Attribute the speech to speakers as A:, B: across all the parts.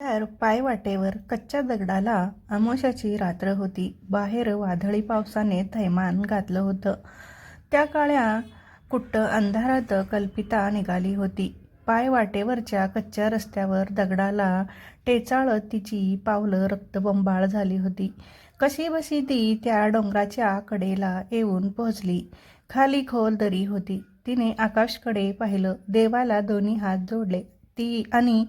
A: तर पायवाटेवर कच्च्या दगडाला अमावस्याची रात्र होती. बाहेर वादळी पावसाने थैमान घातलं होतं. त्या काळ्या कुट्ट अंधारात कल्पिता निघाली होती. पायवाटेवरच्या कच्च्या रस्त्यावर दगडाला टेचाळत तिची पावलं रक्तबंबाळ झाली होती. कशीबशी ती त्या डोंगराच्या कडेला येऊन पोहोचली. खाली खोल दरी होती. तिने आकाशकडे पाहिलं. देवाला दोन्ही हात जोडले. ती आणि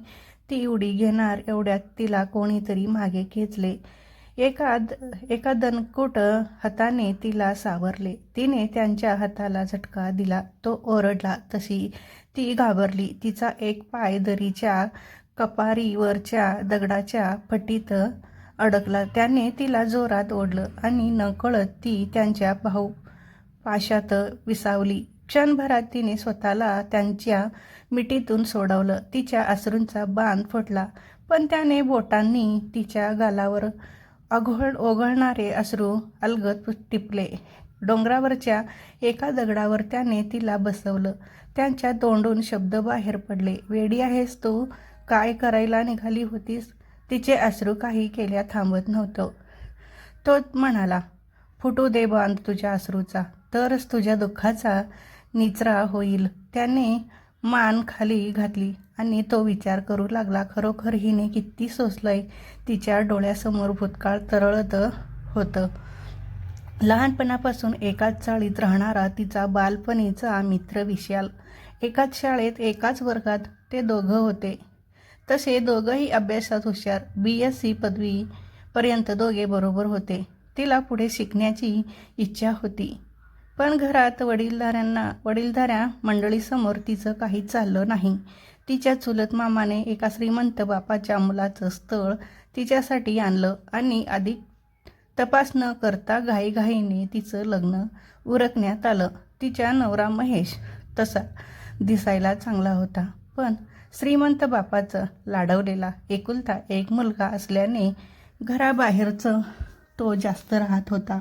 A: ती उडी घेणार एवढ्यात तिला कोणीतरी मागे खेचले. एका द- एका दणकुट हाताने तिला सावरले. तिने त्यांच्या हाताला झटका दिला. तो ओरडला. तशी ती घाबरली. तिचा एक पाय दरीच्या कपारीवरच्या दगडाच्या फटीत अडकला. त्याने तिला जोरात ओढलं आणि नकळत ती त्यांच्या भाऊ पाशात विसावली. क्षणभरात तिने स्वतःला त्यांच्या मिठीतून सोडवलं. तिच्या अश्रूंचा बांध फुटला पण त्याने बोटांनी तिच्या गालावर अघोळ ओघळणारे अश्रू अलगद टिपले. डोंगरावरच्या एका दगडावर त्याने तिला बसवलं. त्यांच्या तोंडून शब्द बाहेर पडले. वेडी आहेस तू? काय करायला निघाली होतीस? तिचे अश्रू काही केल्या थांबत नव्हतं. तो म्हणाला फुटू दे बांध तुझ्या अश्रूचा तरच तुझ्या दुःखाचा निचरा होईल. त्याने मान खाली घातली आणि तो विचार करू लागला खरोखर हिने किती सोसलंय? तिच्या डोळ्यासमोर भूतकाळ तरळत होतं. लहानपणापासून एकाच चाळीत राहणारा तिचा बालपणीचा मित्र विशाल. एकाच शाळेत एकाच वर्गात ते दोघं होते. तसे दोघंही अभ्यासात हुशार. बी एस सी पदवीपर्यंत दोघे बरोबर होते. तिला पुढे शिकण्याची इच्छा होती. पण घरात वडीलधाऱ्यांना वडीलधाऱ्या मंडळीसमोर तिचं काही चाललं नाही. तिच्या चुलत मामाने एका श्रीमंत बापाच्या मुलाचं स्थळ तिच्यासाठी आणलं आणि अधिक तपास न करता घाईघाईने तिचं लग्न उरकण्यात आलं. तिच्या नवरा महेश तसा दिसायला चांगला होता. पण श्रीमंत बापाचं लाडवलेला एकुलता एक मुलगा असल्याने घराबाहेरचं तो जास्त राहत होता.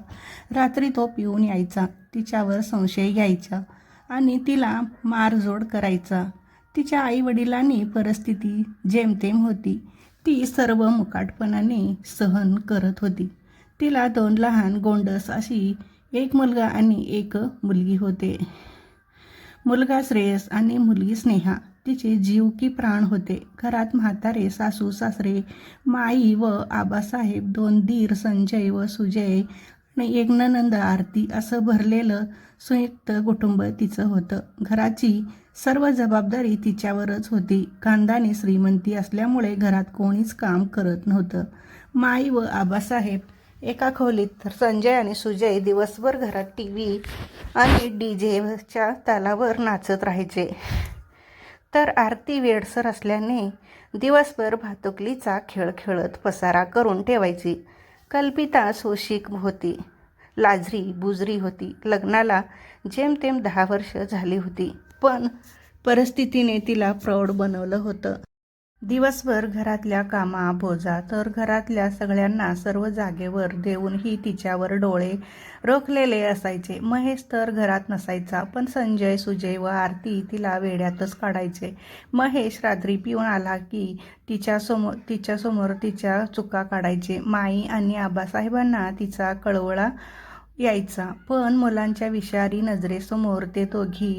A: रात्री तो पिऊन यायचा तिच्यावर संशय घ्यायचा आणि तिला मारजोड करायचा. तिच्या आईवडिलांनी परिस्थिती जेमतेम होती. ती सर्व मुकाटपणाने सहन करत होती. तिला दोन लहान गोंडस अशी एक मुलगा आणि एक मुलगी होते. मुलगा श्रेयस आणि मुलगी स्नेहा. तिचे जीव की प्राण होते. घरात म्हातारे सासू सासरे माई व आबासाहेब दोन दीर संजय व सुजय आणि एक ननंद आरती असं भरलेलं संयुक्त कुटुंब तिचं होतं. घराची सर्व जबाबदारी तिच्यावरच होती. कांदाने श्रीमंती असल्यामुळे घरात कोणीच काम करत नव्हतं. माई व आबासाहेब एका खोलीत तर संजय आणि सुजय दिवसभर घरात टी व्ही आणि डी जेच्या तालावर नाचत राहायचे. तर आरती वेडसर असल्याने दिवसभर भातुकलीचा खेळ खेळत पसारा करून ठेवायची. कल्पिता सोशिक होती. लाजरी बुजरी होती. लग्नाला जेमतेम दहा वर्ष झाली होती. पण परिस्थितीने तिला प्रौढ बनवलं होतं. दिवसभर घरातल्या कामा बोजा तर घरातल्या सगळ्यांना सर्व जागेवर देऊनही तिच्यावर डोळे रोखलेले असायचे. महेश तर घरात नसायचा पण संजय सुजय व आरती तिला वेड्यातच काढायचे. महेश रात्री पिऊन आला की तिच्यासमोर तिच्यासमोर तिच्या चुका काढायचे. माई आणि आबासाहेबांना तिचा कळवळा यायचा. पण मुलांच्या विषारी नजरेसमोर ते दोघी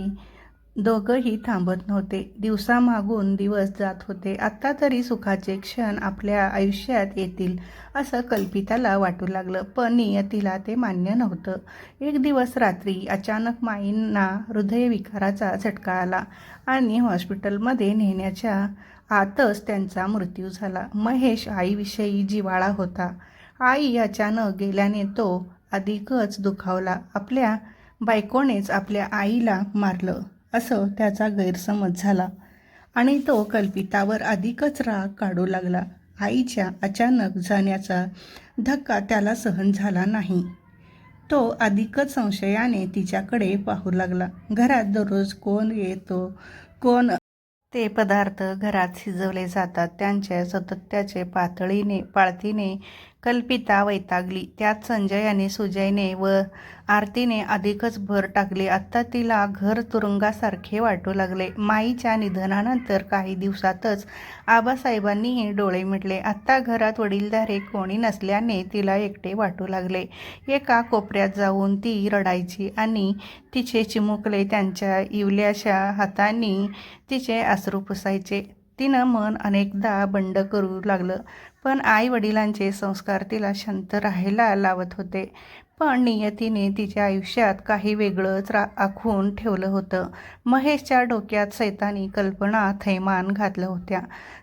A: दोघंही थांबत नव्हते. दिवसामागून दिवस जात होते. आत्ता तरी सुखाचे क्षण आपल्या आयुष्यात येतील असं कल्पिताला वाटू लागलं. पण नियतीला ते मान्य नव्हतं. एक दिवस रात्री अचानक माईंना हृदयविकाराचा झटका आला आणि हॉस्पिटलमध्ये नेण्याच्या आतच त्यांचा मृत्यू झाला. महेश आईविषयी जिवाळा होता. आई अचानक गेल्याने तो अधिकच दुखावला. आपल्या बायकोनेच आपल्या आईला मारलं. असं त्याचा गैरसमज झाला. आणि तो कल्पितावर अधिकच राग काढू लागला. आईच्या अचानक जाण्याचा धक्का त्याला सहन झाला नाही. तो अधिकच संशयाने तिच्याकडे पाहू लागला. घरात दररोज कोण येतो कोण ते पदार्थ घरात शिजवले जातात त्यांच्या सतत्याचे पातळीने पाळतीने कल्पिता वैतागली. त्यात संजय आणि सुजयने व आरतीने अधिकच भर टाकली. आत्ता तिला घर तुरुंगासारखे वाटू लागले. माईच्या निधनानंतर काही दिवसातच आबासाहेबांनीही डोळे मिटले. आत्ता घरात वडीलधारे कोणी नसल्याने तिला एकटे वाटू लागले. एका कोपऱ्यात जाऊन ती रडायची आणि तिचे चिमुकले त्यांच्या इवल्याशा हातांनी तिचे अश्रू पुसायचे. तिनं मन अनेकदा बंड करू लागलं. पण आई वडिलांचे संस्कार तिला शांत राहायला लावत होते. पण नियतीने तिच्या आयुष्यात काही वेगळंच रा आखून ठेवलं होतं. महेशच्या डोक्यात सैतानी कल्पना थैमान घातलं होत्या.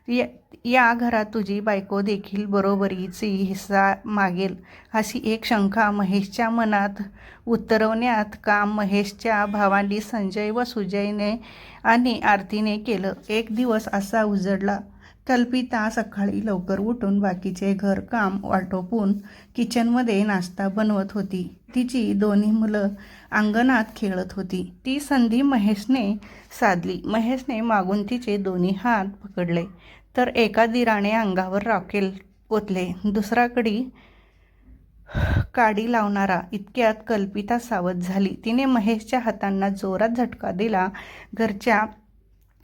A: या या घरात तुझी बायको देखील बरोबरीची हिस्सा मागेल अशी एक शंका महेशच्या मनात उतरवण्यात काम महेशच्या भावांनी संजय व सुजयने आणि आरतीने केलं. एक दिवस असा उजडला. कल्पिता सकाळी लवकर उठून बाकीचे घरकाम वाटोपून किचनमध्ये नाश्ता बनवत होती. तिची दोन्ही मुलं अंगणात खेळत होती. ती संधी महेशने साधली. महेशने मागून तिचे दोन्ही हात पकडले. तर एका दिराने अंगावर रॉकेल ओतले. दुसराकडी काडी लावणारा इतक्यात कल्पिता सावध झाली. तिने महेशच्या हातांना जोरात झटका दिला. घरच्या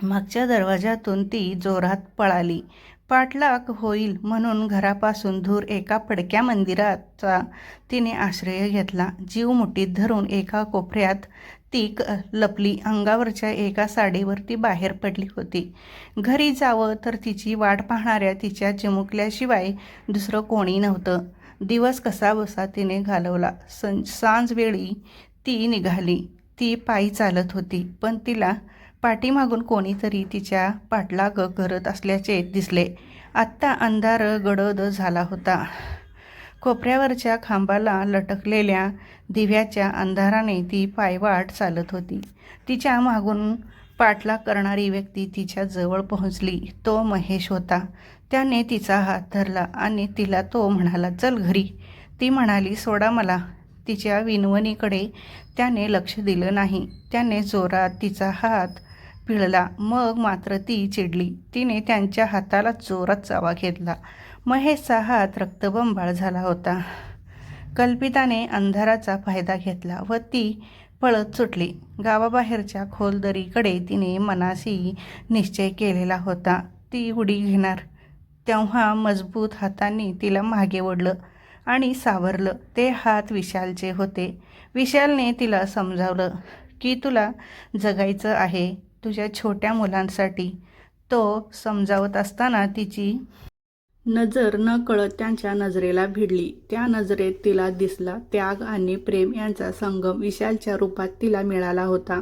A: मागच्या दरवाजातून ती जोरात पळाली. पाठलाग होईल म्हणून घरापासून दूर एका पडक्या मंदिराचा तिने आश्रय घेतला. जीव मुठीत धरून एका कोपऱ्यात ती क लपली. अंगावरच्या एका साडीवर ती बाहेर पडली होती. घरी जावं तर तिची वाट पाहणाऱ्या तिच्या चिमुकल्याशिवाय दुसरं कोणी नव्हतं. दिवस कसा बसा तिने घालवला. सं सांजवेळी ती निघाली. ती पायी चालत होती. पण तिला पाठीमागून कोणीतरी तिच्या पाठलाग करत असल्याचे दिसले. आत्ता अंधार गडद झाला होता. कोपऱ्यावरच्या खांबाला लटकलेल्या दिव्याच्या अंधाराने ती पायवाट चालत होती. तिच्या मागून पाठलाग करणारी व्यक्ती तिच्या जवळ पोहोचली. तो महेश होता. त्याने तिचा हात धरला आणि तिला तो म्हणाला चल घरी. ती म्हणाली सोडा मला. तिच्या विनवणीकडे त्याने लक्ष दिलं नाही. त्याने जोरात तिचा हात पिळला. मग मात्र ती चिडली. तिने त्यांच्या हाताला जोरात चावा घेतला. महेशचा हात रक्तबंबाळ झाला होता. कल्पिताने अंधाराचा फायदा घेतला व ती पळत सुटली. गावाबाहेरच्या खोलदरीकडे तिने मनाशी निश्चय केलेला होता. ती उडी घेणार. तेव्हा मजबूत हातांनी तिला मागे ओढलं आणि सावरलं. ते हात विशालचे होते. विशालने तिला समजावलं की तुला जगायचं आहे. तुझ्या छोट्या मुलांसाठी तो समजावत असताना तिची नजर न कळत त्यांच्या नजरेला भिडली. त्या नजरेत तिला दिसला त्याग आणि प्रेम यांचा संगम विशालच्या रूपात तिला मिळाला होता.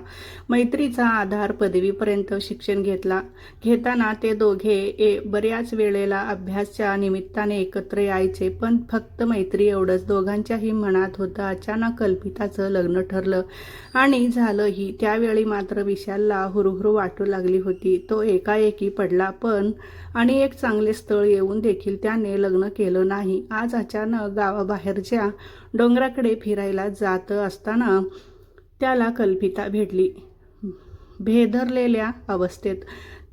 A: मैत्रीचा आधार पदवीपर्यंत शिक्षण घेतला. घेताना ते दोघे ए बऱ्याच वेळेला अभ्यासच्या निमित्ताने एकत्र यायचे पण फक्त मैत्री एवढंच. दोघांच्याही मनात होतं अचानक कल्पिताचं लग्न ठरलं आणि झालंही. त्यावेळी मात्र विशालला हुरहुरू वाटू लागली होती. तो एकाएकी पडला पण आणि एक चांगले स्थळ येऊन देखील त्याने लग्न केलं नाही. आज अचानक गावाबाहेरच्या डोंगराकडे फिरायला जात असताना त्याला कल्पिता भेटली. भेदरलेल्या अवस्थेत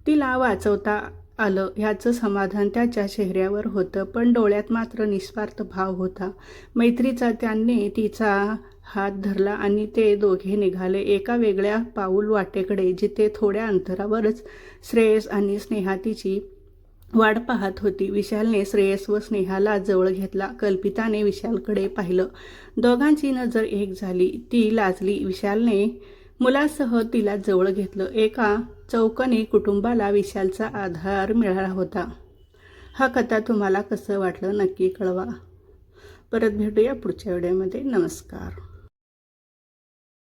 A: तिला वाचवता आलं. ह्याचं समाधान त्याच्या चेहऱ्यावर होतं पण डोळ्यात मात्र निस्वार्थ भाव होता. मैत्रीचा त्यांनी तिचा हात धरला आणि ते दोघे निघाले एका वेगळ्या पाऊल वाटेकडे जिथे थोड्या अंतरावरच श्रेयस आणि स्नेहा तिची वाट पाहत होती. विशालने श्रेयस व स्नेहाला जवळ घेतला. कल्पिताने विशालकडे पाहिलं. दोघांची नजर एक झाली. ती लाजली. विशालने मुलासह तिला जवळ घेतलं. एका चौकनी कुटुंबाला विशालचा आधार मिळाला होता. हा कथा तुम्हाला कसं वाटलं नक्की कळवा. परत भेटूया पुढच्या व्हिडिओमध्ये. नमस्कार.